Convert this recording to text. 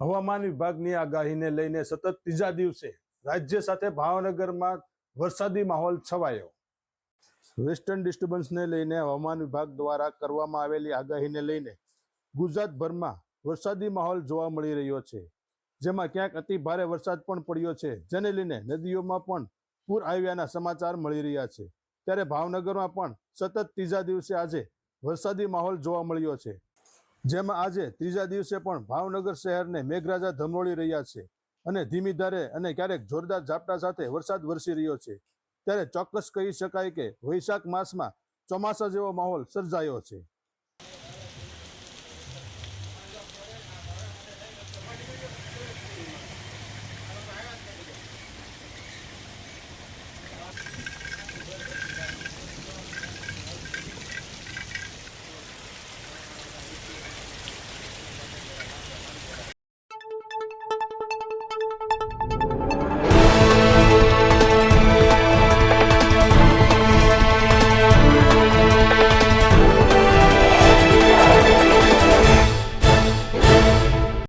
હવામાન વિભાગની આગાહીને લઈને સતત ત્રીજા દિવસે રાજ્ય સાથે ભાવનગરમાં વરસાદી માહોલ છવાયો. વેસ્ટર્ન ડિસ્ટર્બન્સને લઈને હવામાન વિભાગ દ્વારા કરવામાં આવેલી આગાહીને લઈને ગુજરાતભરમાં વરસાદી માહોલ જોવા મળી રહ્યો છે. જેમાં ક્યાંક અતિ ભારે વરસાદ પણ પડ્યો છે, જેને લઈને નદીઓમાં પણ પૂર આવ્યાના સમાચાર મળી રહ્યા છે. ત્યારે ભાવનગરમાં પણ સતત ત્રીજા દિવસે આજે વરસાદી માહોલ જોવા મળ્યો છે. જેમાં આજે ત્રીજા દિવસે પણ ભાવનગર શહેરને મેઘરાજા ધમરોળી રહ્યા છે અને ધીમી ધારે અને ક્યારેક જોરદાર ઝાપટા સાથે વરસાદ વરસી રહ્યો છે. ત્યારે ચોક્કસ કહી શકાય કે વૈશાખ માસમાં ચોમાસા જેવો માહોલ સર્જાયો છે.